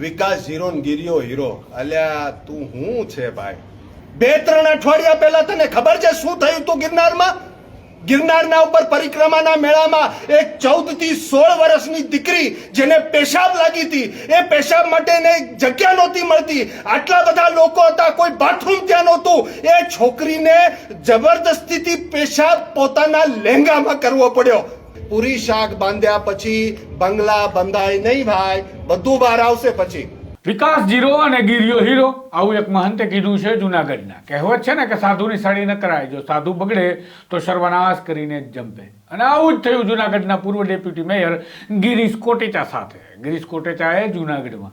વિકાસ hero ને hero. અલ્યા, તું હું છે ભાઈ? બે ત્રણ અઠવાડિયા પહેલા તને ખબર છે શું થયું તું ગિરનારમાં? ગિરનારના ઉપર પરિક્રમાના મેળામાં એક ચૌદથી સોળ વર્ષની દીકરી જેને પેશાબ લાગી હતી, એ પેશાબ માટેને જગ્યા નહોતી મળતી. આટલા બધા લોકો હતા, કોઈ બાથરૂમ ત્યાં નહોતું. એ છોકરીને જબરદસ્તીથી પેશાબ પોતાના લહેંગામાં કરવો પડ્યો. પૂરી શાક બાંધ્યા પછી બંગલા બંધાય નહીં ભાઈ, બધું બહાર આવશે પછી. વિકાસ જીરો અને ગીરિયો હીરો, આવું એક મહંતે કીધું છે જુનાગઢના. કહેવત છે ને કે સાધુની સાડી ન કરાય, જો સાધુ બગડે તો સર્વનાશ કરીને જ જંપે. અને આવું જ થયું જુનાગઢના પૂર્વ ડેપ્યુટી મેયર ગિરીશ કોટેચા સાથે. ગિરીશ કોટેચાએ જુનાગઢમાં.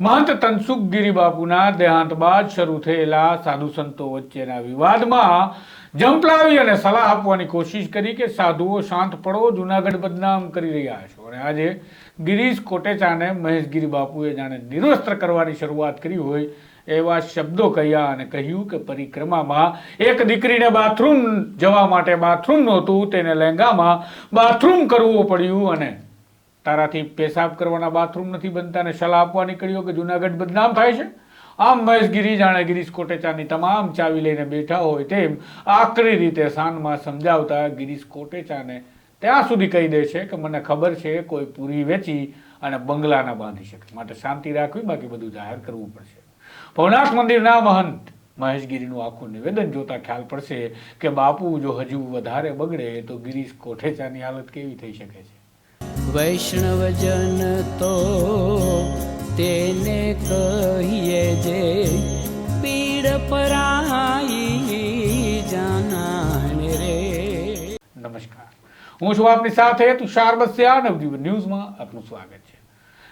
મહંત તનસુખ ગિરી બાપુના દેહાંત બાદ શરૂ થયેલા સાધુ સંતો વચ્ચેના વિવાદમાં જંપલાવી અને સલાહ આપવાની કોશિશ કરી કે સાધુઓ શાંત પડો, જુનાગઢ બદનામ કરી રહ્યા છો. અને આજે ગિરીશ કોટેચાને મહેશગીરી બાપુએ જાણે નિરસ્ત્ર કરવાની શરૂઆત કરી હોય એવા શબ્દો કહ્યા અને કહ્યું કે પરિક્રમામાં એક દીકરીને બાથરૂમ જવા માટે બાથરૂમ નહોતું, તેને લહેંગામાં બાથરૂમ કરવું પડ્યું અને તારાથી પેશાબ કરવાના બાથરૂમ નથી બનતા અને સલાહ આપવા નીકળ્યો કે જુનાગઢ બદનામ થાય છે? આમ મહેશગીરી જાણે ગિરીશ કોટેચાની તમામ ચાવી લઈને બેઠા હોય તેમ આકરી રીતે શાનમાં સમજાવતા ગિરીશ કોટેચાને ત્યાં સુધી કહી દે છે કે મને ખબર છે કોઈ પૂરી વેચી અને બંગલાના બાંધી શકે. માટે શાંતિ રાખવી, બાકી બધું જાહેર કરવું પડશે. ભવનાથ મંદિરના મહંત મહેશગીરીનું આખું નિવેદન જોતા ખ્યાલ પડશે કે બાપુ જો હજુ વધારે બગડે તો ગિરીશ કોઠેચાની હાલત કેવી થઈ શકે છે? વૈષ્ણવજન તો તેને કહીએ જે પીડ પરાઈ જાનાને રે. નમસ્કાર. હું છું આપની સાથે તુષાર બસ્યા નવજીવન ન્યૂઝમાં આપનું સ્વાગત છે.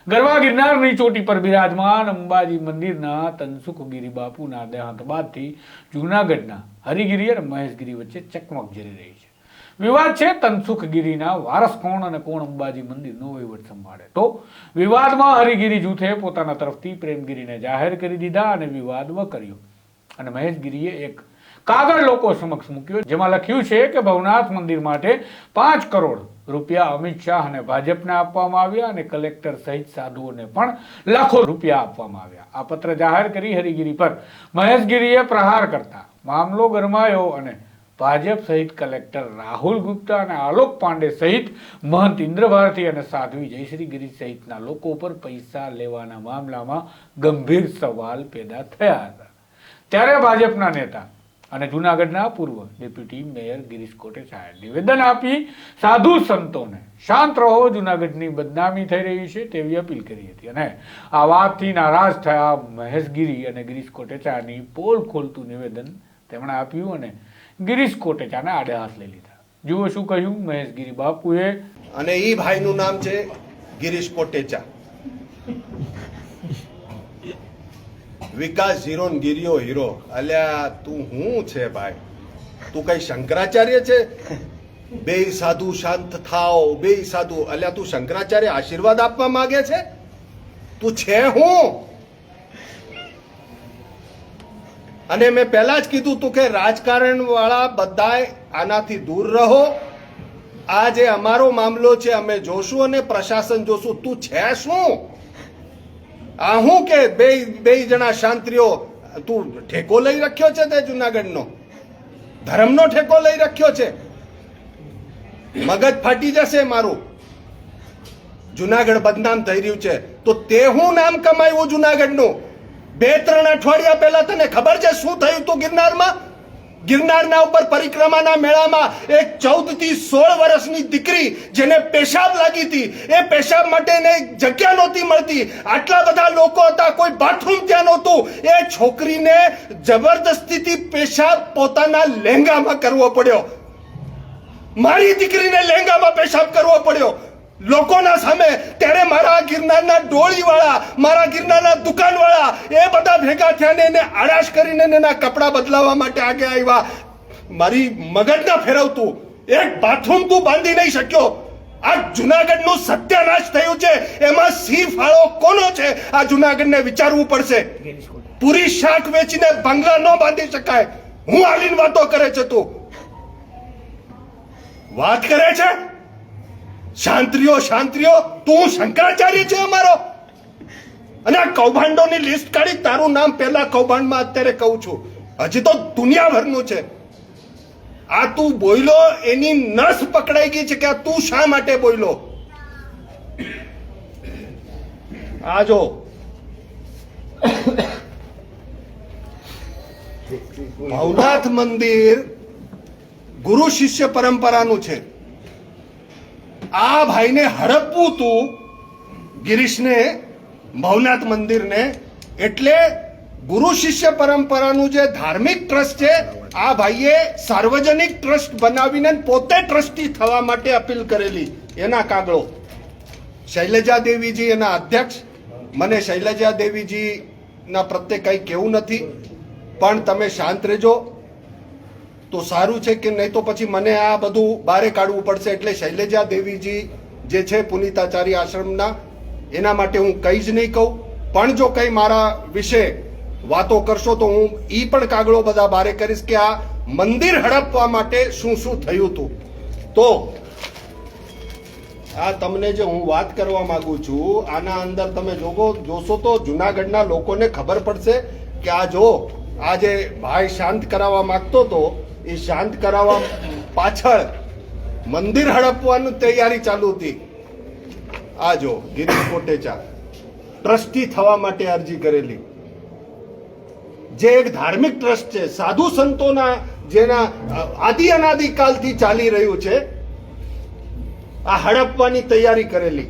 ગરવા ગિરનારની ચોટી પર બિરાજમાન અંબાજી મંદિરના તનસુખગીરી બાપુના દેહાંત બાદથી જૂનાગઢના હરિગીરી અને મહેશગીરી વચ્ચે ચકમક જરી રહી છે. વિવાદ છે, તનસુખગીરીના વારસ કોણ અને કોણ અંબાજી મંદિરનો વહીવટ સંભાળે. તો વિવાદમાં હરિગીરી જૂથે પોતાના તરફથી પ્રેમગીરીને જાહેર કરી દીધા અને વિવાદ કર્યો અને મહેશગીરીએ એક કાગળ લોકો સમક્ષ મૂક્યો, જેમાં લખ્યું છે કે ભવનાથ મંદિર માટે પાંચ કરોડ રૂપિયા અમિત શાહ અને ભાજપને આપવામાં આવ્યા અને કલેક્ટર સહિત સાધુઓને પણ લાખો રૂપિયા આપવામાં આવ્યા. આ પત્ર જાહેર કરી હરિગીરી પર મહેશગીરીએ પ્રહાર કરતા. મામલો ગરમાયો અને ભાજપ સહિત કલેક્ટર રાહુલ ગુપ્તા અને આલોક પાંડે સહિત મહંત ઇન્દ્ર ભારતી અને સાધ્વી જયશ્રી ગિરી સહિતના લોકો પર પૈસા લેવાના મામલામાં ગંભીર સવાલ પેદા થયા હતા. ત્યારે ભાજપના નેતા અને જૂનાગઢના પૂર્વ ડેપ્યુટી મેયર ગિરીશ કોટેચાએ નિવેદન આપી, સાધુ સંતોને શાંત રહો, જૂનાગઢની બદનામી થઈ રહી છે તેવી અપીલ કરી હતી. અને આ વાતથી નારાજ થયા મહેશગીરી અને ગિરીશ કોટેચાની પોલ ખોલતું નિવેદન તેમણે આપ્યું અને ગિરીશ કોટેચાને આડે હાથ લઈ લીધા. જુઓ શું કહ્યું મહેશ ગિરી બાપુએ. અને એ ભાઈનું નામ છે Girish Kotecha. Vikas hero Giriyo hero. અલ્યા, તું હું છે ભાઈ? તું કઈ શંકરાચાર્ય છે? બે સાધુ શાંત થાઓ, બે સાધુ. અલ્યા, તું શંકરાચાર્ય આશીર્વાદ આપવા માંગે છે? તું છે હું? અને મેં પહેલા જ કીધું તું કે રાજકારણ વાળા બધાય આનાથી દૂર રહો. આ જે અમારો મામલો છે, અમે જોશું અને પ્રશાસન જોશું. તું છે શું? આ હું કે બે બે જણા શાંતિઓ, તું ઠેકો લઈ રાખ્યો છે તે જુનાગઢનો? ધર્મનો ઠેકો લઈ રાખ્યો છે? મગજ ફાટી જશે મારું. જુનાગઢ બદનામ થઈ રહ્યું છે. તો તે હું નામ કમાયું જુનાગઢનું? બે, ત્રણ અઠવાડિયા પહેલા તને ખબર છે શું થયું તું ગિરનારમાં? ગિરનારના ઉપર પરિક્રમાના મેળામાં એક ચૌદથી સોળ વર્ષની દીકરી જેને પેશાબ લાગી હતી, એ પેશાબ માટેને જગ્યા નહોતી મળતી. આટલા બધા લોકો હતા, કોઈ બાથરૂમ ત્યાં નહોતું. એ છોકરીને જબરદસ્તીથી પેશાબ પોતાના લહેંગામાં કરવો પડ્યો. મારી દીકરીને લહેંગામાં પેશાબ કરવો પડ્યો. લોકોના સામે ત્યારે મારા ગિરનારના ડોળીવાળા, મારા ગિરનારના દુકાનવાળા, એ બધા ભેગા થયા ને એને આડાશ કરીને એના કપડાં બદલાવવા માટે આગે આવ્યા. મારી મગજના ફેરવતું. એક બાથરૂમ તું બાંધી નહીં શક્યો. આ જુનાગઢનું સત્યાનાશ થયું છે. એમાં સિંહ ફાળો કોનો છે? આ જુનાગઢને વિચારવું પડશે. પૂરી શાક વેચીને બંગલા ન બાંધી શકાય. હું આલીન વાતો કરે છે તું. વાત કરે છે? શાંત્રીઓ શાંત્રીઓ તું શંકરાચાર્ય છે અમારો. અને આ કૌભાંડોની લિસ્ટ કાઢી તારું નામ પહેલા કૌભાંડમાં અત્યારે કહું છું. હજી તો દુનિયાભરનું છે. આ તું બોયલો, એની નસ પકડાઈ ગઈ છે કે આ તું શા માટે બોયલો? આ જો. ભવનાથ મંદિર ગુરુ શિષ્ય પરંપરાનું છે. આ ભાઈને હડપવું તું. ગિરીશને, ભવનાથ મંદિરને. એટલે ગુરુ શિષ્ય પરંપરાનું જે ધાર્મિક ટ્રસ્ટ છે, આ ભાઈએ સાર્વજનિક ટ્રસ્ટ બનાવીને પોતે ટ્રસ્ટી થવા માટે અપીલ કરેલી. એના કાગળો. શૈલજા દેવીજી એના અધ્યક્ષ. મને શૈલજા દેવીજીના પ્રત્યે કંઈ કેવું નથી. પણ તમે શાંત રહેજો. તો સારું છે કે નહીં તો પછી મને આ બધું બારે કાઢવું પડશે એટલે શૈલેજા દેવીજી જે છે પુનિતાચાર્ય આશ્રમના, એના માટે હું કંઈ જ નહીં કહું. પણ જો કંઈ મારા વિશે વાતો કરશો તો હું એ પણ કાગળો બધા બારે કરીશ કે આ મંદિર હડપવા માટે શું શું થયું હતું તો, આ તમને જે હું વાત કરવા માંગુ છું, આના અંદર તમે જોગો, જોશો તો જુનાગઢના લોકોને ખબર પડશે કે આ જો આ જે ભાઈ શાંત કરાવવા માંગતો હતો એ શાંત કરાવવા પાછળ મંદિર હડપવાનું તૈયારી ચાલુ હતી. આ જો, ગિરીશ કોટેચા, ટ્રસ્ટી થવા માટે અરજી કરેલી. જે એક ધાર્મિક ટ્રસ્ટ છે, સાધુ સંતોના જેના આદિ અનાદિ કાલથી ચાલી રહ્યું છે, આ હડપવાની તૈયારી કરેલી.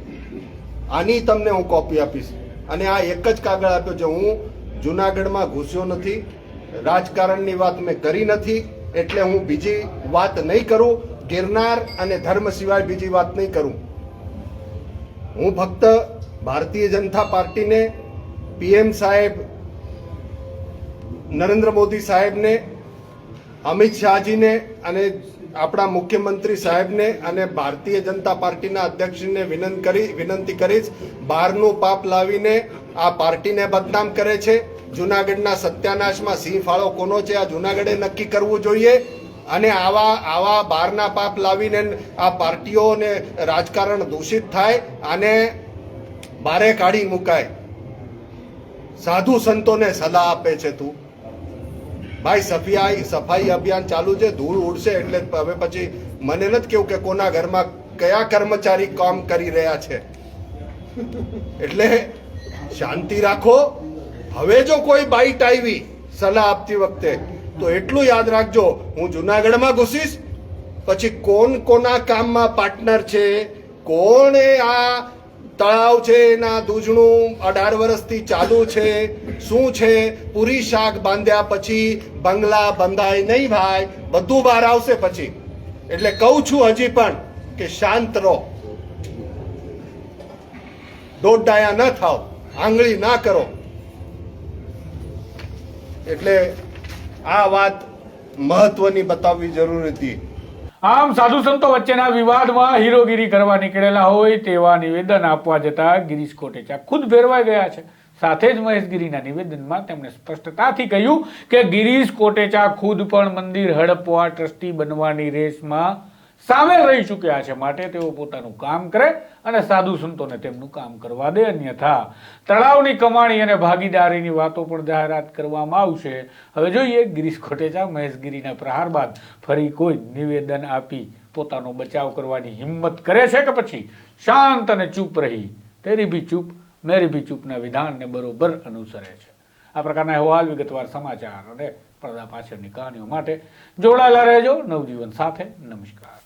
આની તમને હું કોપી આપીશ. અને આ એક જ કાગળ આપ્યો છે, હું જુનાગઢમાં ઘૂસ્યો નથી. રાજકારણની વાત મેં કરી નથી. એટલે હું બીજી વાત નહીં કરું, ગિરનાર અને ધર્મ સિવાય બીજી વાત નહીં કરું. હું ફક્ત ભારતીય જનતા પાર્ટીને પીએમ સાહેબ, નરેન્દ્ર મોદી સાહેબને, અમિત શાહજીને અને આપણા મુખ્યમંત્રી સાહેબને અને ભારતીય જનતા પાર્ટીના અધ્યક્ષને વિનંતી કરી વિનંતી કરીશ, બહારનું પાપ લાવીને આ પાર્ટીને બદનામ કરે છે. જુનાગઢના સત્યાનાશમાં સિંહ ફાળો કોનો છે? આ જુનાગઢે નક્કી કરવું જોઈએ અને આવા આવા બહારના પાપ લાવીને આ પાર્ટીઓને રાજકારણ દૂષિત થાય અને બારે કાઢી મુકાય. સાધુ સંતોને સલાહ આપે છે તું. ભાઈ સફાઈ સફાઈ અભિયાન ચાલુ છે, ધૂળ ઉડશે એટલે હવે પછી મને નથી કેવું કે કોના ઘરમાં કયા કર્મચારી કામ કરી રહ્યા છે. એટલે શાંતિ રાખો હવે જો કોઈ બાઈટ આવી, સલાહ આપતી વખતે, તો એટલું યાદ રાખજો, હું જુનાગઢમાં ઘૂસીશ. પછી કોણ કોના કામમાં પાર્ટનર છે? કોણે આ તળાવ છે, એના દૂધણું અઢાર વર્ષથી ચાલુ છે? શું છે? પૂરી શાક બાંધ્યા પછી બંગલા બંધાય નહીં ભાઈ, બધું બહાર આવશે પછી. એટલે કહું છું હજી પણ કે શાંત રહો. દોઢ ડાયા ન થાવ આંગળી ના કરો. એટલે આ વાત મહત્વની બતાવવી જરૂરી હતી. આમ સાધુ સંતો વચ્ચેના વિવાદમાં હીરોગીરી કરવા નીકળેલા હોય તેવા નિવેદન આપવા જતા ગિરીશ કોટેચા ખુદ ફેરવાઈ ગયા છે. સાથે જ મહેશગીરીના નિવેદનમાં તેમણે સ્પષ્ટતાથી કહ્યું કે ગિરીશ કોટેચા ખુદ પણ મંદિર હડપવા ટ્રસ્ટી બનવાની રેસમાં સામેલ રહી ચૂક્યા છે. માટે તેઓ પોતાનું કામ કરે અને સાધુ સંતોને તેમનું કામ કરવા દે. અન્યથા તળાવની કમાણી અને ભાગીદારીની વાતો પણ જાહેરાત કરવામાં આવશે. હવે જોઈએ, ગિરીશ ખોટેચા મહેશગીરીના પ્રહાર બાદ ફરી કોઈ નિવેદન આપી પોતાનો બચાવ કરવાની હિંમત કરે છે કે પછી શાંત અને ચૂપ રહી? તેરી બી ચૂપ, મેરી બી ચૂપના વિધાનને બરોબર અનુસરે છે. આ પ્રકારના અહેવાલ વિગતવાર સમાચાર અને પડદા પાછળની કહાનીઓ માટે જોડાયેલા રહેજો. નવજીવન સાથે નમસ્કાર.